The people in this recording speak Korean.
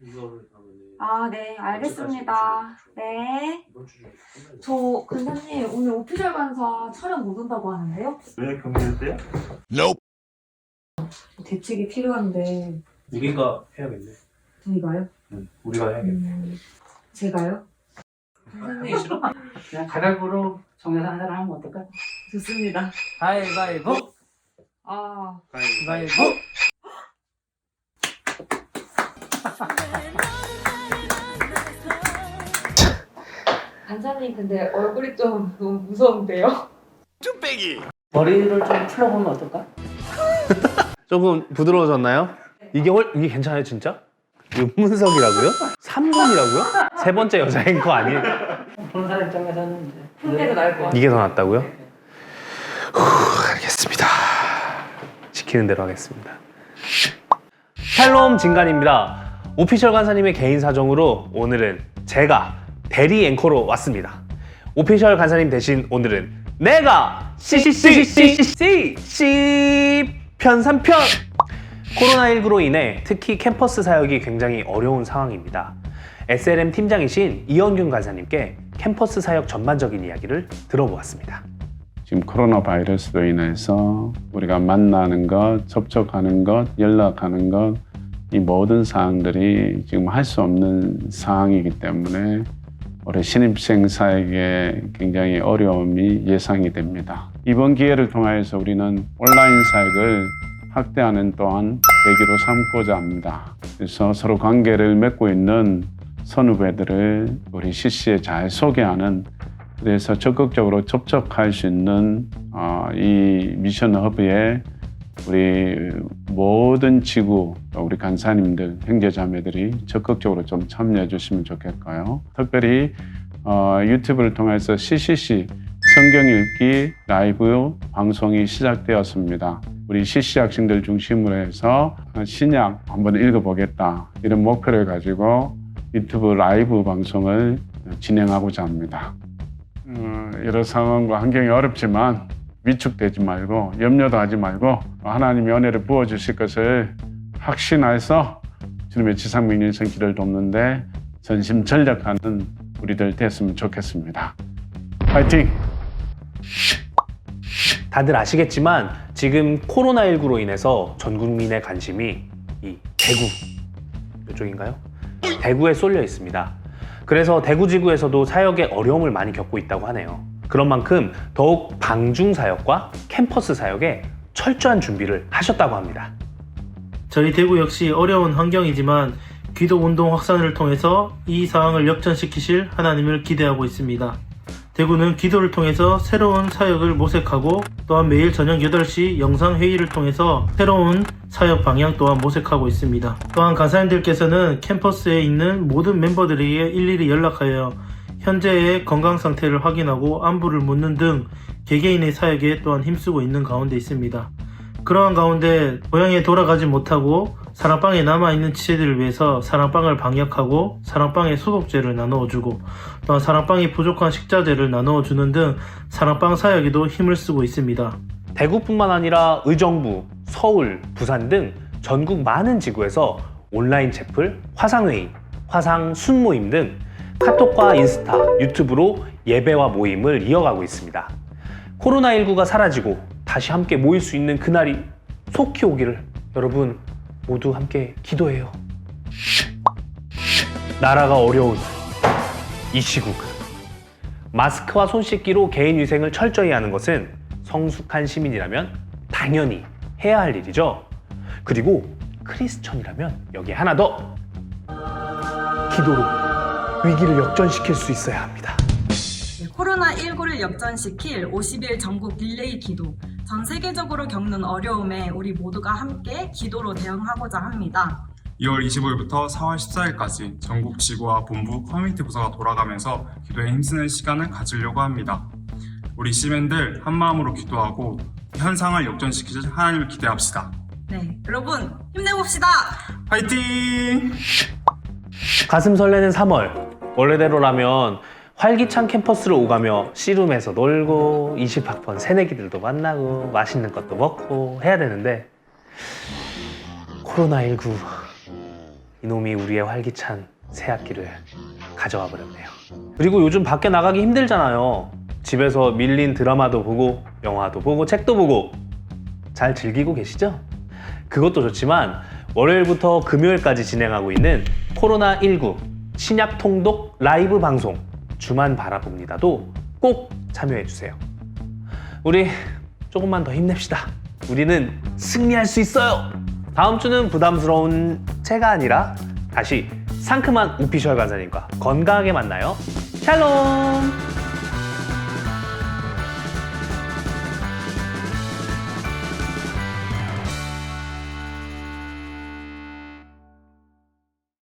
이거를 하면은 아, 네, 알겠습니다. 네. 이번 주 중에 끝나요. 저 근사님 오늘 오피셜 간사 촬영 못 온다고 하는데요? 왜 경기했대요? 대책이 필요한데 우리가 해야겠네. 저희가요? 응, 우리가 해야겠네. 음, 제가요? 싫어? 그냥 가위바위보로 정해서 한잔 하면 어떨까? 좋습니다. 가위바위보! 아, 가위바위보! 간사님 근데 얼굴이 좀 너무 무서운데요? 머리를 좀 풀어보면 어떨까? 조금 부드러워졌나요? 이게 월, 이게 괜찮아요 진짜? 윤문석이라고요? 3번이라고요? 세 번째 여자 앵커 아니에요? 보는 사람 입장에서는 이제 흉내도 날 것 같아요. 이게 더 낫다고요? 후, 알겠습니다. 시키는 대로 하겠습니다. 샬롬 진간입니다. 오피셜 간사님의 개인 사정으로 오늘은 제가 대리 앵커로 왔습니다. 오피셜 간사님 대신 오늘은 내가 CCCCC 편 3편 코로나19로 인해 특히 캠퍼스 사역이 굉장히 어려운 상황입니다. SLM 팀장이신 이현균 간사님께 캠퍼스 사역 전반적인 이야기를 들어보았습니다. 지금 코로나 바이러스로 인해서 우리가 만나는 것, 접촉하는 것, 연락하는 것, 이 모든 사항들이 지금 할 수 없는 상황이기 때문에 우리 신입생사에게 굉장히 어려움이 예상이 됩니다. 이번 기회를 통하여서 우리는 온라인 사역을 확대하는 또한 계기로 삼고자 합니다. 그래서 서로 관계를 맺고 있는 선후배들을 우리 CC에 잘 소개하는 그래서 적극적으로 접촉할 수 있는 어, 이 미션 허브에 우리 모든 지구 또 우리 간사님들 형제 자매들이 적극적으로 좀 참여해 주시면 좋겠고요. 특별히 어, 유튜브를 통해서 CCC 성경 읽기 라이브 방송이 시작되었습니다. 우리 CC 학생들 중심으로 해서 신약 한번 읽어보겠다 이런 목표를 가지고 유튜브 라이브 방송을 진행하고자 합니다. 어, 여러 상황과 환경이 어렵지만 위축되지 말고 염려도 하지 말고 하나님의 은혜를 부어 주실 것을 확신해서 주님의 지상 명령성 길을 돕는데 전심 전력하는 우리들 됐으면 좋겠습니다. 파이팅! 다들 아시겠지만 지금 코로나19로 인해서 전 국민의 관심이 이 대구 이쪽인가요? 대구에 쏠려 있습니다. 그래서 대구 지구에서도 사역에 어려움을 많이 겪고 있다고 하네요. 그런 만큼 더욱 방중 사역과 캠퍼스 사역에 철저한 준비를 하셨다고 합니다. 저희 대구 역시 어려운 환경이지만 기도 운동 확산을 통해서 이 상황을 역전시키실 하나님을 기대하고 있습니다. 대구는 기도를 통해서 새로운 사역을 모색하고 또한 매일 저녁 8시 영상 회의를 통해서 새로운 사역 방향 또한 모색하고 있습니다. 또한 간사님들께서는 캠퍼스에 있는 모든 멤버들에게 일일이 연락하여 현재의 건강 상태를 확인하고 안부를 묻는 등 개개인의 사역에 또한 힘쓰고 있는 가운데 있습니다. 그러한 가운데 고향에 돌아가지 못하고 사랑방에 남아있는 지체들을 위해서 사랑방을 방역하고 사랑방에 소독제를 나누어주고 또한 사랑방이 부족한 식자재를 나누어주는 등 사랑방 사역에도 힘을 쓰고 있습니다. 대구뿐만 아니라 의정부, 서울, 부산 등 전국 많은 지구에서 온라인 채플, 화상회의, 화상 순모임 등 카톡과 인스타, 유튜브로 예배와 모임을 이어가고 있습니다. 코로나19가 사라지고 다시 함께 모일 수 있는 그날이 속히 오기를 여러분 모두 함께 기도해요. 나라가 어려운 이 시국. 마스크와 손 씻기로 개인 위생을 철저히 하는 것은 성숙한 시민이라면 당연히 해야 할 일이죠. 그리고 크리스천이라면 여기에 하나 더 기도로 위기를 역전시킬 수 있어야 합니다. 코로나19를 역전시킬 50일 전국 릴레이 기도. 전 세계적으로 겪는 어려움에 우리 모두가 함께 기도로 대응하고자 합니다. 2월 25일부터 4월 14일까지 전국 지구와 본부 커뮤니티 부서가 돌아가면서 기도에 힘쓰는 시간을 가지려고 합니다. 우리 시민들 한마음으로 기도하고 현상을 역전시키실 하나님을 기대합시다. 네, 여러분 힘내봅시다. 화이팅! 가슴 설레는 3월. 원래대로라면 활기찬 캠퍼스를 오가며 씨룸에서 놀고 20학번 새내기들도 만나고 맛있는 것도 먹고 해야 되는데 코로나19 이놈이 우리의 활기찬 새 학기를 가져와 버렸네요. 그리고 요즘 밖에 나가기 힘들잖아요. 집에서 밀린 드라마도 보고 영화도 보고 책도 보고 잘 즐기고 계시죠? 그것도 좋지만 월요일부터 금요일까지 진행하고 있는 코로나19 신약 통독 라이브 방송 주만 바라봅니다도 꼭 참여해 주세요. 우리 조금만 더 힘냅시다. 우리는 승리할 수 있어요. 다음 주는 부담스러운 제가 아니라 다시 상큼한 오피셜 간사님과 건강하게 만나요. 샬롬!